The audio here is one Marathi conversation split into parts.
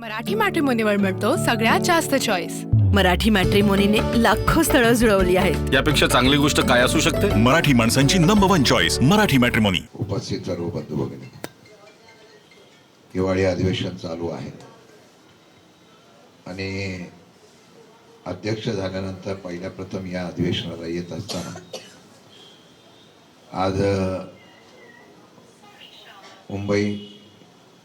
मराठी मॅट्रिमोनीवर मिळतो सगळ्यात जास्त चॉईस मराठी मॅट्रिमोनीने लाखो स्थळं जुळवली आहेत. यापेक्षा चांगली गोष्ट काय असू शकते? मराठी माणसांची number one choice Marathi matrimony उपस्थित सर्व बंधू भगिनी हिवाळी अधिवेशन चालू आहे. आणि अध्यक्ष झाल्यानंतर पहिल्या प्रथम या अधिवेशनाला येत असताना आज अ,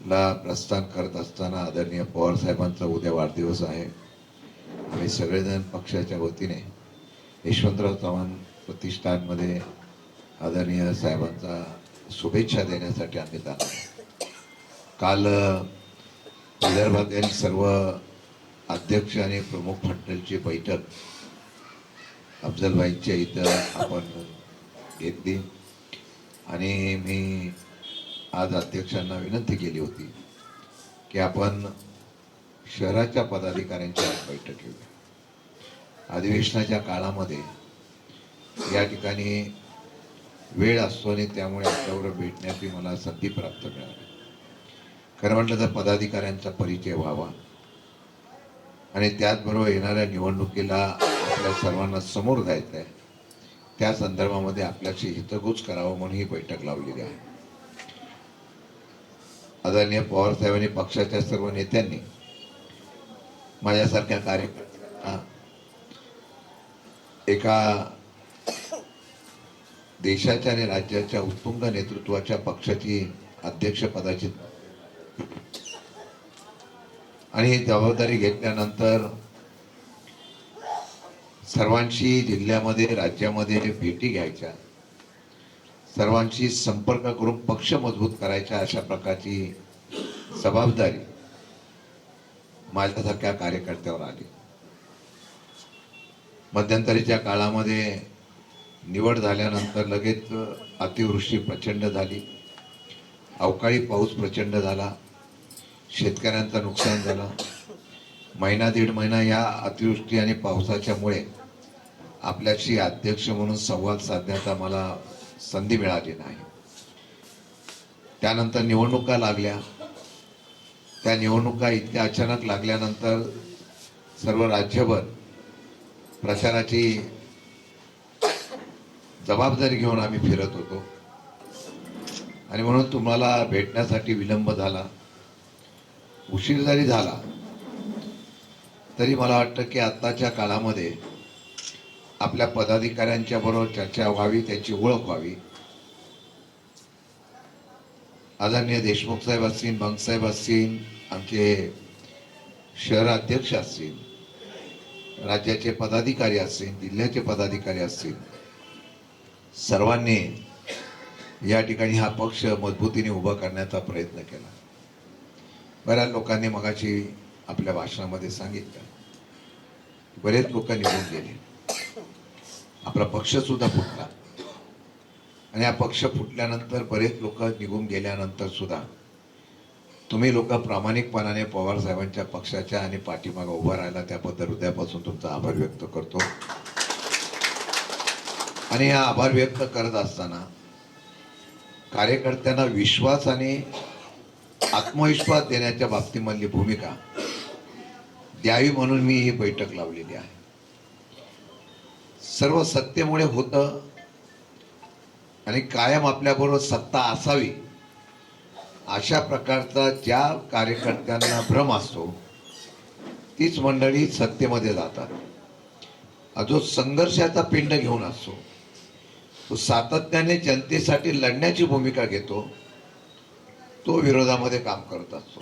ला प्रस्थान करत असताना आदरणीय पवार साहेबांचा उद्या वाढदिवस आहे. आम्ही सगळेजण पक्षाच्या वतीने यशवंतराव चव्हाण प्रतिष्ठानमध्ये आदरणीय साहेबांचा शुभेच्छा देण्यासाठी आम्ही जाणार काल विदर्भातील सर्व अध्यक्ष आणि प्रमुख मंडळची बैठक. अफजलबाईंच्या इथं आपण घेतली आणि मी आज अध्यक्षांना विनंती केली होती की आपण शहराच्या पदाधिकाऱ्यांची आज बैठक घेऊया अधिवेशनाच्या काळामध्ये या ठिकाणी वेळ असतो आणि त्यामुळे आपल्याबरोबर भेटण्याची मला संधी प्राप्त मिळाली. खरं म्हटलं तर पदाधिकाऱ्यांचा परिचय व्हावा आणि त्याचबरोबर येणाऱ्या निवडणुकीला आपल्या सर्वांना समोर जायचं आहे त्या संदर्भामध्ये आपल्याशी हितगुज करावं म्हणून ही बैठक लावलेली आहे. आदरणीय पवार साहेबांनी पक्षाच्या सर्व नेत्यांनी माझ्यासारख्या कार्यकर्त्यांना एका देशाच्या आणि राज्याच्या उत्तुंग नेतृत्वाच्या पक्षाची अध्यक्षपदाची आणि ही जबाबदारी घेतल्यानंतर सर्वांशी जिल्ह्यामध्ये राज्यामध्ये भेटी घ्यायच्या. सर्वांशी संपर्क करून पक्ष मजबूत करायच्या अशा प्रकारची जबाबदारी माझ्यासारख्या कार्यकर्त्यावर आली. मध्यंतरीच्या काळामध्ये निवड झाल्यानंतर लगेच अतिवृष्टी प्रचंड झाली. अवकाळी पाऊस प्रचंड झाला. शेतकऱ्यांचं नुकसान झालं. महिना दीड महिना या अतिवृष्टी आणि पावसाच्यामुळे आपल्याशी अध्यक्ष म्हणून संवाद साधण्याचा मला संधी मिळाली नाही. त्यानंतर निवडणुका लागल्या. त्या निवडणुका इतक्या अचानक लागल्यानंतर सर्व राज्यभर प्रचाराची जबाबदारी घेऊन आम्ही फिरत होतो. आणि म्हणून तुम्हाला भेटण्यासाठी विलंब झाला. उशीर जरी झाला तरी मला वाटतं की आत्ताच्या काळामध्ये आपल्या पदाधिकाऱ्यांच्या बरोबर चर्चा व्हावी त्यांची ओळख व्हावी. आदरणीय देशमुख साहेब असतील बंगसाहेब असतील आमचे शहर अध्यक्ष असतील राज्याचे पदाधिकारी असतील जिल्ह्याचे पदाधिकारी असतील सर्वांनी या ठिकाणी हा पक्ष मजबूतीने उभा करण्याचा प्रयत्न केला. बऱ्याच लोकांनी मगाशी आपल्या भाषणामध्ये सांगितलं. बरेच लोक निघून गेले. आपला पक्ष सुद्धा फुटला. आणि हा पक्ष फुटल्यानंतर बरेच लोक निघून गेल्यानंतर सुद्धा तुम्ही लोक प्रामाणिकपणाने पवार साहेबांच्या पक्षाच्या आणि पाठीमागे उभा राहिला त्याबद्दल हृदयापासून तुमचा आभार व्यक्त करतो. आणि हा आभार व्यक्त करत असताना कार्यकर्त्यांना विश्वास आणि आत्मविश्वास देण्याच्या बाबतीमधली भूमिका द्यावी म्हणून मी ही बैठक लावलेली आहे. सर्व सत्तेमुळे होतं आणि कायम आपल्याबरोबर सत्ता असावी अशा प्रकारचा ज्या कार्यकर्त्यांना भ्रम असतो तीच मंडळी सत्तेमध्ये जातात. हा जो संघर्षाचा पिंड घेऊन असतो तो सातत्याने जनतेसाठी लढण्याची भूमिका घेतो तो विरोधामध्ये काम करत असतो.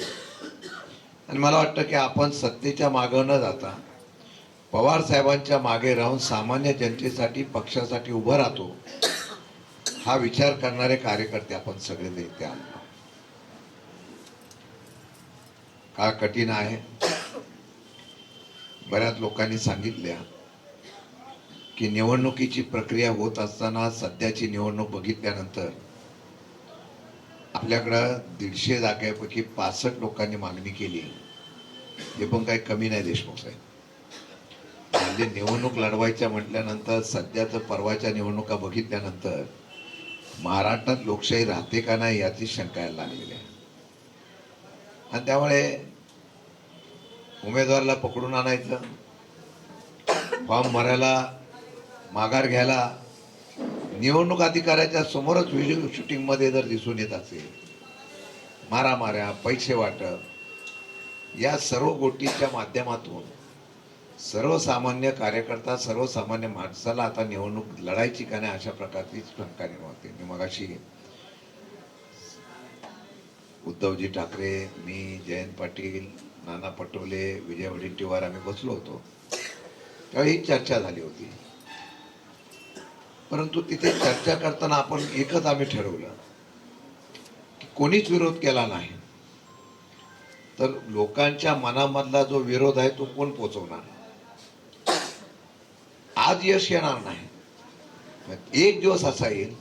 आणि मला वाटतं की आपण सत्तेच्या मागं न जाता पवार साहेबांच्या मागे राहून सामान्य जनतेसाठी पक्षासाठी उभं राहतो हा विचार करणारे कार्यकर्ते आपण सगळे देते आलो. का कठीण आहे? बऱ्याच लोकांनी सांगितल्या की निवडणुकीची प्रक्रिया होत असताना सध्याची निवडणूक बघितल्यानंतर आपल्याकडं दीडशे जागेपैकी पासष्ट लोकांनी मागणी केली. हे पण काही कमी नाही देशमुख साहेब. म्हणजे निवडणूक लढवायच्या म्हटल्यानंतर सध्याचं परवाच्या निवडणुका बघितल्यानंतर महाराष्ट्रात लोकशाही राहते का नाही याची शंका यायला लागलेली आहे. आणि त्यामुळे उमेदवाराला पकडून आणायचं फॉर्म भरायला माघार घ्यायला निवडणूक अधिकाऱ्याच्या समोरच व्हिडिओ शूटिंगमध्ये जर दिसून येत असेल मारामाऱ्या पैसे वाटप या सर्व गोष्टीच्या माध्यमातून सर्वसामान्य कार्यकर्ता सर्वसामान्य माणसाला आता निवडणूक लढायची का नाही अशा प्रकारची शंका निर्माण होते. मी मगाशी उद्धवजी ठाकरे मी जयंत पाटील नाना पटोले विजय वडेट्टीवार आम्ही बसलो होतो. त्यावेळी चर्चा झाली होती. परंतु तिथे चर्चा करताना आपण एकच आम्ही ठरवलं की कोणीच विरोध केला नाही. तर लोकांच्या मनामधला जो विरोध आहे तो कोण पोचवणार? आज यश येणार नाही. एक दिवस असा येईल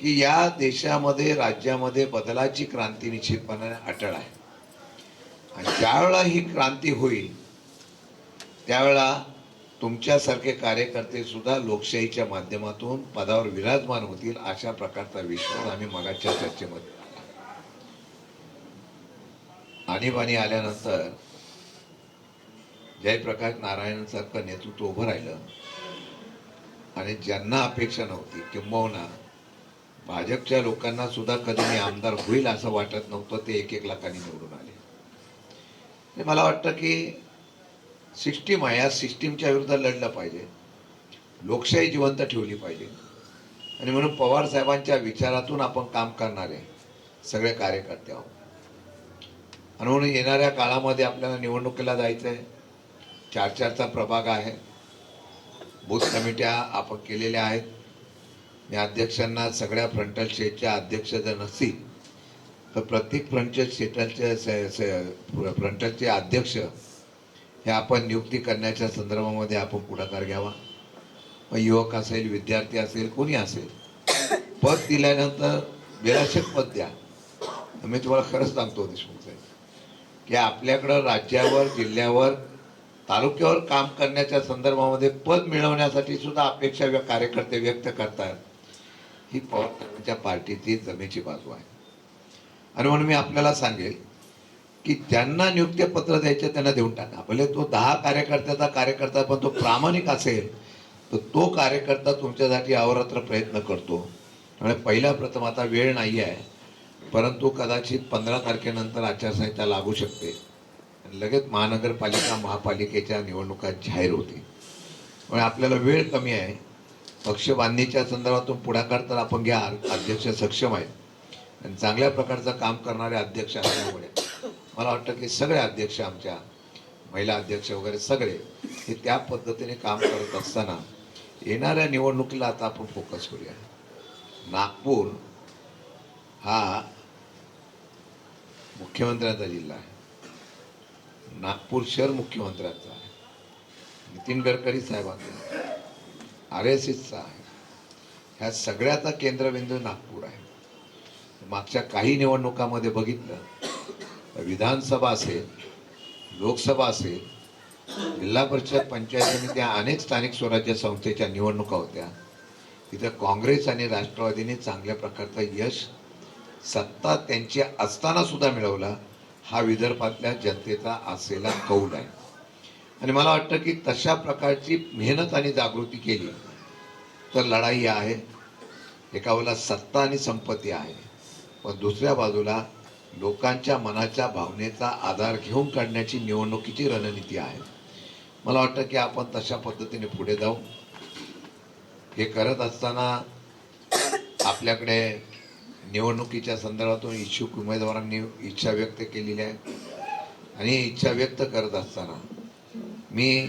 की या देशामध्ये राज्यामध्ये बदलाची क्रांती निश्चितपणाने अटळ आहे. आणि ज्यावेळा ही क्रांती होईल त्यावेळा तुमच्यासारखे कार्यकर्ते सुद्धा लोकशाहीच्या माध्यमातून पदावर विराजमान होतील अशा प्रकारचा विश्वास आम्ही मगाच्या चर्चेमध्ये आणीबाणी आल्यानंतर जयप्रकाश नारायणसारखं नेतृत्व उभं राहिलं. आणि ज्यांना अपेक्षा नव्हती किंबहुना भाजपच्या लोकांना सुद्धा कधी मी आमदार होईल असं वाटत नव्हतं ते एक एक लाखांनी निवडून आले. म्हणजे मला वाटतं की सिस्टीम आहे या सिस्टीमच्या विरुद्ध लढलं पाहिजे. लोकशाही जिवंत ठेवली पाहिजे. आणि म्हणून पवार साहेबांच्या विचारातून आपण काम करणारे सगळे कार्यकर्ते आहोत. आणि म्हणून येणाऱ्या काळामध्ये आपल्याला निवडणुकीला जायचं आहे चार चारचा प्रभाग आहे. बूथ कमिट्या आपण केलेल्या आहेत. मी अध्यक्षांना सगळ्या फ्रंटल स्टेटच्या अध्यक्ष जर नसतील तर प्रत्येक फ्रंटल स्टेटलचे फ्रंटलचे अध्यक्ष हे आपण नियुक्ती करण्याच्या संदर्भामध्ये आपण पुढाकार घ्यावा. मग युवक असेल विद्यार्थी असेल कोणी असेल पद दिल्यानंतर विराशक पद द्या. मी तुम्हाला खरंच सांगतो देशमुख साहेब की आपल्याकडं राज्यावर जिल्ह्यावर तालुक्यावर काम करण्याच्या संदर्भामध्ये पद मिळवण्यासाठी सुद्धा अपेक्षा व्य- कार्यकर्ते व्यक्त करतात ही पवार साहेबांच्या पार्टीची जमेची बाजू आहे. आणि म्हणून मी आपल्याला सांगेल की त्यांना नियुक्ती पत्र द्यायचे त्यांना देऊन टाका. भले तो दहा कार्यकर्त्याचा कार्यकर्ता पण तो प्रामाणिक असेल तर तो कार्यकर्ता तुमच्यासाठी अवरात्र प्रयत्न करतो. त्यामुळे पहिला प्रथम आता वेळ नाही आहे परंतु कदाचित पंधरा तारखेनंतर आचारसंहिता लागू शकते. लगेच महानगरपालिका महापालिकेच्या निवडणुका जाहीर होतील. म्हणजे आपल्याला वेळ कमी आहे. पक्ष बांधणीच्या संदर्भातून पुढाकार तर आपण घ्या अध्यक्ष सक्षम आहेत. आणि चांगल्या प्रकारचं काम करणारे अध्यक्ष असल्यामुळे मला वाटतं की सगळे अध्यक्ष आमच्या महिला अध्यक्ष वगैरे सगळे हे त्या पद्धतीने काम करत असताना येणाऱ्या निवडणुकीला आता आपण फोकस करूया. नागपूर हा मुख्यमंत्र्यांचा जिल्हा आहे. नागपूर शहर मुख्यमंत्र्यांचा आहे. नितीन गडकरी साहेबांचा आर एस एसचा आहे. ह्या सगळ्याचा केंद्रबिंदू नागपूर आहे. मागच्या काही निवडणुकामध्ये बघितलं विधानसभा असेल लोकसभा असेल जिल्हा परिषद पंचायत समित्या अनेक स्थानिक स्वराज्य संस्थेच्या निवडणुका होत्या. तिथं काँग्रेस आणि राष्ट्रवादीने चांगल्या प्रकारचं यश सत्ता त्यांची असताना सुद्धा मिळवला. हा विदर्भातल्या जनतेचा असलेला कौल आहे. आणि मला वाटतं की तशा प्रकारची मेहनत आणि जागृती केली तर लढाई आहे. एका बाजूला सत्ता आणि संपत्ती आहे. पण दुसऱ्या बाजूला लोकांच्या मनाच्या भावनेचा आधार घेऊन काढण्याची निवडणुकीची रणनीती आहे. मला वाटतं की आपण तशा पद्धतीने पुढे जाऊ. हे करत असताना आपल्याकडे निवडणुकीच्या संदर्भातून इच्छुक उमेदवारांनी इच्छा व्यक्त केलेली आहे. आणि इच्छा व्यक्त करत असताना मी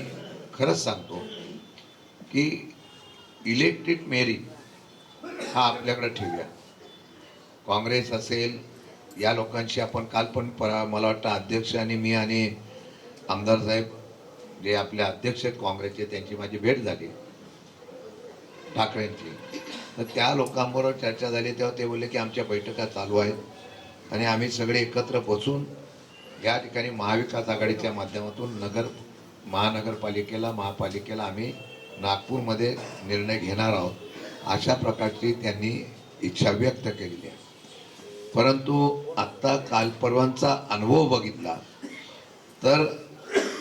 खरंच सांगतो की इलेक्ट्रिक मेरी हा आपल्याकडे ठेवूया. काँग्रेस असेल या लोकांशी आपण काल पण परा मला वाटतं अध्यक्ष आणि मी आणि आमदार साहेब जे आपले अध्यक्ष आहेत काँग्रेसचे त्यांची माझी भेट झाली. ठाकरेंची. तर त्या लोकांबरोबर चर्चा झाली तेव्हा ते बोलले की आमच्या बैठका चालू आहेत. आणि आम्ही सगळे एकत्र बसून या ठिकाणी महाविकास आघाडीच्या माध्यमातून नगर महानगरपालिकेला महापालिकेला आम्ही नागपूरमध्ये निर्णय घेणार आहोत. अशा प्रकारची त्यांनी इच्छा व्यक्त केलेली आहे. परंतु आत्ता काल परवांचा अनुभव बघितला तर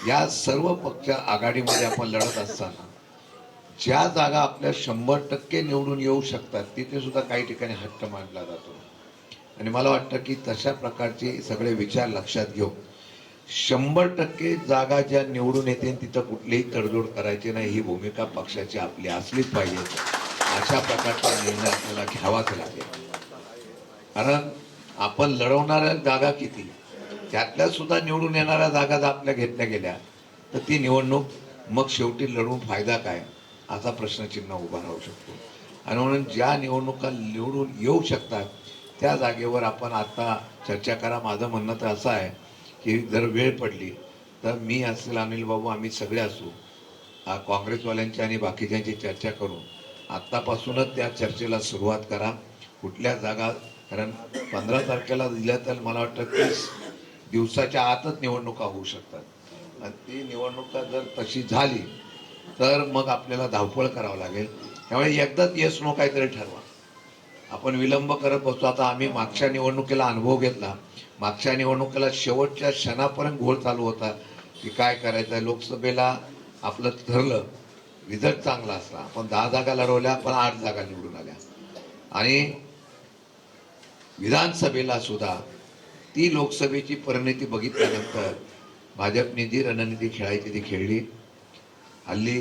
या सर्व पक्ष आघाडीमध्ये आपण लढत असताना ज्या जागा आपल्या शंभर टक्के निवडून येऊ शकतात तिथे सुद्धा काही ठिकाणी हट्ट मांडला जातो. आणि मला वाटतं की तशा प्रकारचे सगळे विचार लक्षात घेऊ शंभर टक्के जागा ज्या निवडून येते तिथं कुठलीही तडजोड करायची नाही ही भूमिका पक्षाची आपली असलीच पाहिजे. अशा प्रकारचा निर्णय आपल्याला घ्यावाच लागेल. कारण आपण लढवणाऱ्या जागा किती त्यातल्या सुद्धा निवडून येणाऱ्या जागा जर आपल्या घेतल्या गेल्या तर ती निवडणूक मग शेवटी लढून फायदा काय? असा प्रश्नचिन्ह उभा राहू शकतो. आणि म्हणून ज्या निवडणुका निवडून येऊ शकतात त्या जागेवर आपण आता चर्चा करा. माझं म्हणणं तर असं आहे की जर वेळ पडली तर मी असेल अनिल बाबू आम्ही सगळे असू. काँग्रेसवाल्यांची आणि बाकीच्यांची चर्चा करून आत्तापासूनच त्या चर्चेला सुरुवात करा. कुठल्या जागा कारण पंधरा तारखेला दिल्या तर मला वाटतं तीस दिवसाच्या आतच निवडणुका होऊ शकतात. आणि ती निवडणुका जर तशी झाली तर मग आपल्याला धावपळ करावं लागेल. त्यामुळे एकदाच येस नो काहीतरी ठरवा. आपण विलंब करत बसतो. आता आम्ही मागच्या निवडणुकीला अनुभव घेतला. मागच्या निवडणुकीला शेवटच्या क्षणापर्यंत घोळ चालू होता. की काय करायचं? लोकसभेला आपलं ठरलं. रिझल्ट चांगला असला. आपण दहा जागा लढवल्या पण आठ जागा निवडून आल्या. आणि विधानसभेला सुद्धा ती लोकसभेची परिणती बघितल्यानंतर भाजपने जी रणनीती खेळायची ती खेळली. हल्ली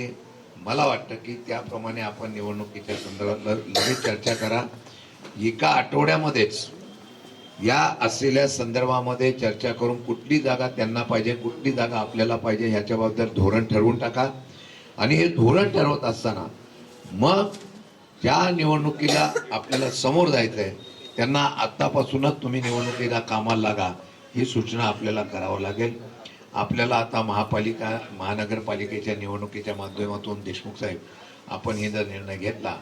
मला वाटतं की त्याप्रमाणे आपण निवडणुकीच्या संदर्भात लगेच चर्चा करा. एका आठवड्यामध्येच या असलेल्या संदर्भामध्ये चर्चा करून कुठली जागा त्यांना पाहिजे कुठली जागा आपल्याला पाहिजे ह्याच्याबद्दल धोरण ठरवून टाका. आणि हे धोरण ठरवत असताना मग ज्या निवडणुकीला आपल्याला समोर जायचं आहे त्यांना आत्तापासूनच तुम्ही निवडणुकीला कामाला लागा ही सूचना आपल्याला करावं लागेल. आपल्याला आता महापालिका महानगरपालिकेच्या निवडणुकीच्या माध्यमातून देशमुख साहेब आपण हे जर निर्णय घेतला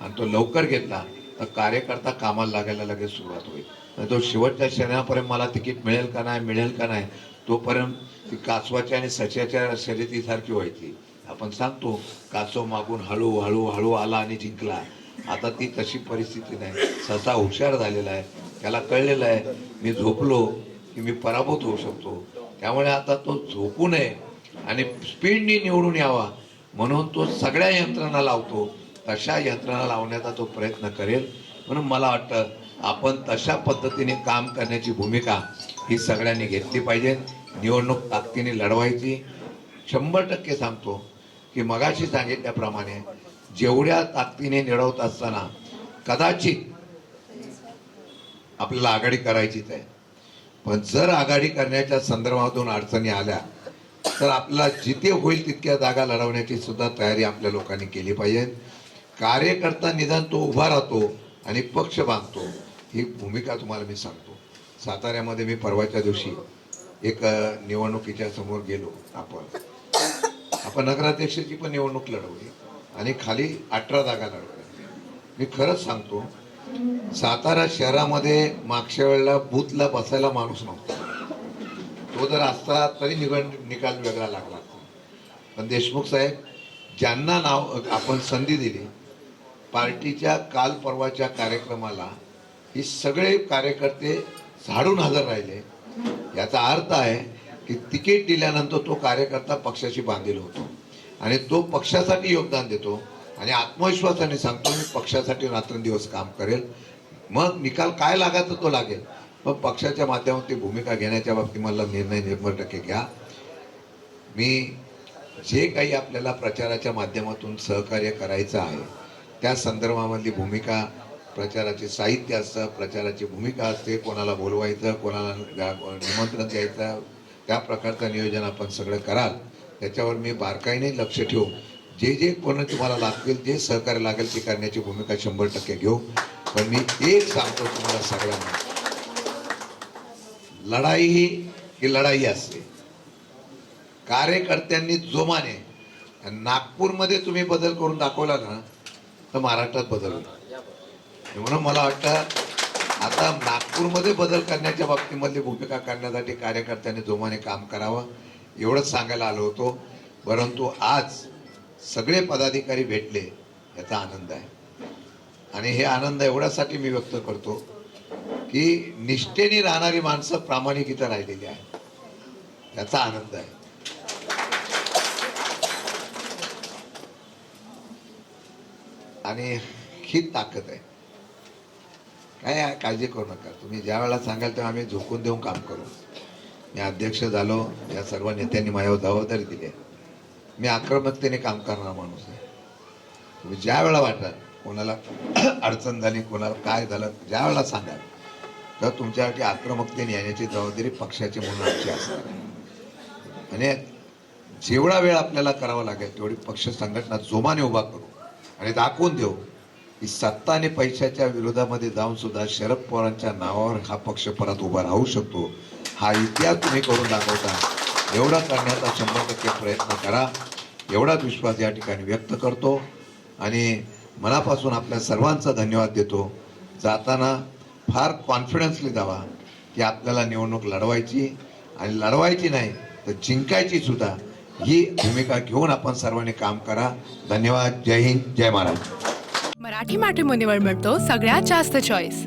आणि तो लवकर घेतला तर कार्यकर्ता कामाला लागायला लगेच सुरुवात होईल. तो शेवटच्या क्षणापर्यंत मला तिकीट मिळेल का नाही मिळेल का नाही तोपर्यंत ती कासवाच्या आणि सच्याच्या शर्यतीसारखी व्हायची. आपण सांगतो कासव मागून हळू हळू हळू आला आणि जिंकला. आता ती तशी परिस्थिती नाही. ससा हुशार झालेला आहे. त्याला कळलेलं आहे. मी झोपलो की मी पराभूत होऊ शकतो. त्यामुळे आता तो झोपू नये आणि स्पीडनी निवडून यावा. म्हणून तो सगळ्या यंत्रणा लावतो. तशा यंत्रणा लावण्याचा तो प्रयत्न करेल. म्हणून मला वाटतं आपण तशा पद्धतीने काम करण्याची भूमिका ही सगळ्यांनी घेतली पाहिजे. निवडणूक ताकदीने लढवायची. शंभर टक्के सांगतो की मगाशी सांगितल्याप्रमाणे जेवढ्या ताकदीने निडवत असताना कदाचित आपल्याला आघाडी करायचीच आहे. पण जर आघाडी करण्याच्या संदर्भातून अडचणी आल्या तर आपला जिथे होईल तितक्या जागा लढवण्याची सुद्धा तयारी आपल्या लोकांनी केली पाहिजे. कार्यकर्ता निदान तो उभा राहतो आणि पक्ष बांधतो. ही भूमिका तुम्हाला मी सांगतो. साताऱ्यामध्ये मी परवाच्या दिवशी एक निवडणुकीच्या समोर गेलो आपण. आपण नगराध्यक्षाची पण निवडणूक लढवली आणि खाली अठरा जागा लढवल्या. मी खरंच सांगतो सातारा शहरामध्ये मागच्या वेळेला बूथला बसायला माणूस नव्हता. तो जर असता तरी निवड निकाल वेगळा लागला. पण देशमुख साहेब ज्यांना नाव आपण संधी दिली पार्टीच्या काल परवाच्या कार्यक्रमाला ही सगळे कार्यकर्ते झाडून हजर राहिले. याचा अर्थ आहे की तिकीट दिल्यानंतर तो कार्यकर्ता पक्षाशी बांधील होतो. आणि तो पक्षासाठी योगदान देतो. आणि आत्मविश्वासाने सांगतो मी पक्षासाठी रात्रंदिवस काम करेल. मग निकाल काय लागायचा तो लागेल. मग पक्षाच्या माध्यमातून ती भूमिका घेण्याच्या बाबतीत मला निर्णय निर्भर टक्के घ्या. मी जे काही आपल्याला प्रचाराच्या माध्यमातून सहकार्य करायचं आहे त्या संदर्भामधली भूमिका प्रचाराचे साहित्य असतं प्रचाराची भूमिका असते कोणाला बोलवायचं कोणाला निमंत्रण द्यायचं त्या प्रकारचं नियोजन आपण सगळं कराल. त्याच्यावर मी बारकाईने लक्ष ठेवू जे जे कोण तुम्हाला लागतील जे सहकार्य लागेल ते करण्याची भूमिका शंभर टक्के घेऊ. पण मी एक सांगतो तुम्हाला सगळ्यांना. लढाई ही ही लढाई असते. कार्यकर्त्यांनी जोमाने नागपूरमध्ये तुम्ही बदल करून दाखवला ना तर महाराष्ट्रात बदल म्हणून मला वाटतं आता नागपूरमध्ये बदल करण्याच्या बाबतीमधली भूमिका करण्यासाठी कार्यकर्त्यांनी जोमाने काम करावं एवढंच सांगायला आलो होतो. परंतु आज सगळे पदाधिकारी भेटले याचा आनंद आहे. आणि हे आनंद एवढ्यासाठी मी व्यक्त करतो की निष्ठेने राहणारी माणसं प्रामाणिक इथं राहिलेली आहेत. त्याचा आनंद आहे. आणि ही ताकद आहे. काय काळजी करू नका. तुम्ही ज्या वेळेला सांगाल तेव्हा आम्ही झोकून देऊन काम करू. मी अध्यक्ष झालो या सर्व नेत्यांनी माझ्यावर जबाबदारी दिली आहे. मी आक्रमकतेने काम करणारा माणूस आहे. तुम्ही ज्या वेळा वाटाल कोणाला अडचण झाली कोणाला काय झालं ज्या वेळेला सांगाल तर तुमच्यासाठी आक्रमकतेने येण्याची जबाबदारी पक्षाची म्हणून आमची असणार आहे. आणि जेवढा वेळ आपल्याला करावा लागेल तेवढी पक्ष संघटना जोमाने उभा करू. आणि दाखवून देऊ की सत्ता आणि पैशाच्या विरोधामध्ये जाऊन सुद्धा शरद पवारांच्या नावावर हा पक्ष परत उभा राहू शकतो. हा इतिहास तुम्ही करून दाखवता. एवढा करण्याचा शंभर टक्के प्रयत्न करा. एवढाच विश्वास या ठिकाणी व्यक्त करतो. आणि मनापासून आपल्या सर्वांचा धन्यवाद देतो. जाताना फार कॉन्फिडन्सली जावा की आपल्याला निवडणूक लढवायची. आणि लढवायची नाही तर जिंकायची सुद्धा ही भूमिका घेऊन आपण सर्वांनी काम करा. धन्यवाद. जय हिंद. जय महाराज. मराठी मॅट्रिमोनीवर मिळतो. सगळ्यात जास्त चॉईस